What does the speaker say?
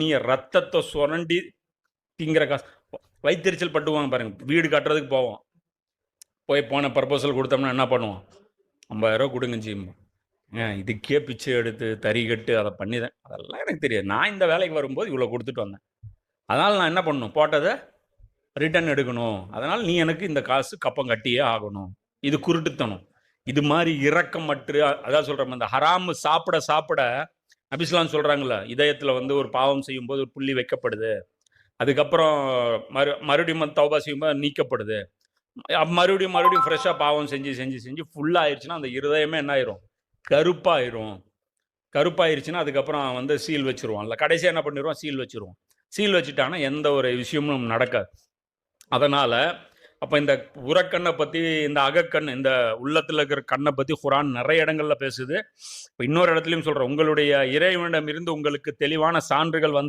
நீ ரத்தத்தை சுரண்டி திங்கிற காசு. வைத்தறிச்சல் பட்டுவாங்க பாருங்க. வீடு கட்டுறதுக்கு போவோம். போய் போன ப்ரப்போசல் கொடுத்தோம்னா என்ன பண்ணுவோம்? ஐம்பதாயிரம் கொடுங்க ஜிம்மா ஏன் இதுக்கே பிச்சை எடுத்து தறி கட்டு அதை பண்ணிதான். அதெல்லாம் எனக்கு தெரியாது. நான் இந்த வேலைக்கு வரும்போது இவ்வளோ கொடுத்துட்டு வந்தேன். அதனால் நான் என்ன பண்ணணும்? போட்டதை ரிட்டர்ன் எடுக்கணும். அதனால் நீ எனக்கு இந்த காசு கப்பம் கட்டியே ஆகணும். இது குருட்டுத்தனம். இது மாதிரி இரக்கமற்று அதான் சொல்கிறோம் இந்த ஹராமு சாப்பிட சாப்பிட நபிஸ்லாம் சொல்கிறாங்களே இதயத்தில் வந்து ஒரு பாவம் செய்யும்போது ஒரு புள்ளி வைக்கப்படுது. அதுக்கப்புறம் மறு மறுபடியும் தௌபா செய்யும்போது நீக்கப்படுது. மறுபடியும் மறுபடியும் ஃப்ரெஷ்ஷாக பாவம் செஞ்சு செஞ்சு செஞ்சு ஃபுல்லாக ஆயிடுச்சுன்னா அந்த இருதயமே என்ன ஆயிரும்? கருப்பாயிரும். கருப்பாயிருச்சுன்னா அதுக்கப்புறம் வந்து சீல் வச்சிருவான்ல கடைசியாக என்ன பண்ணிடுவான் சீல் வச்சுருவோம். சீல் வச்சுட்டாங்கன்னா எந்த ஒரு விஷயமும் நடக்காது. அதனால் அப்போ இந்த உரக்கண்ணை பற்றி இந்த அகக்கண் இந்த உள்ளத்தில் இருக்கிற கண்ணை பற்றி குரான் நிறைய இடங்கள்ல பேசுது. இப்போ இன்னொரு இடத்துலையும் சொல்கிறேன் உங்களுடைய இறைவனிடம் இருந்து உங்களுக்கு தெளிவான சான்றுகள் வந்து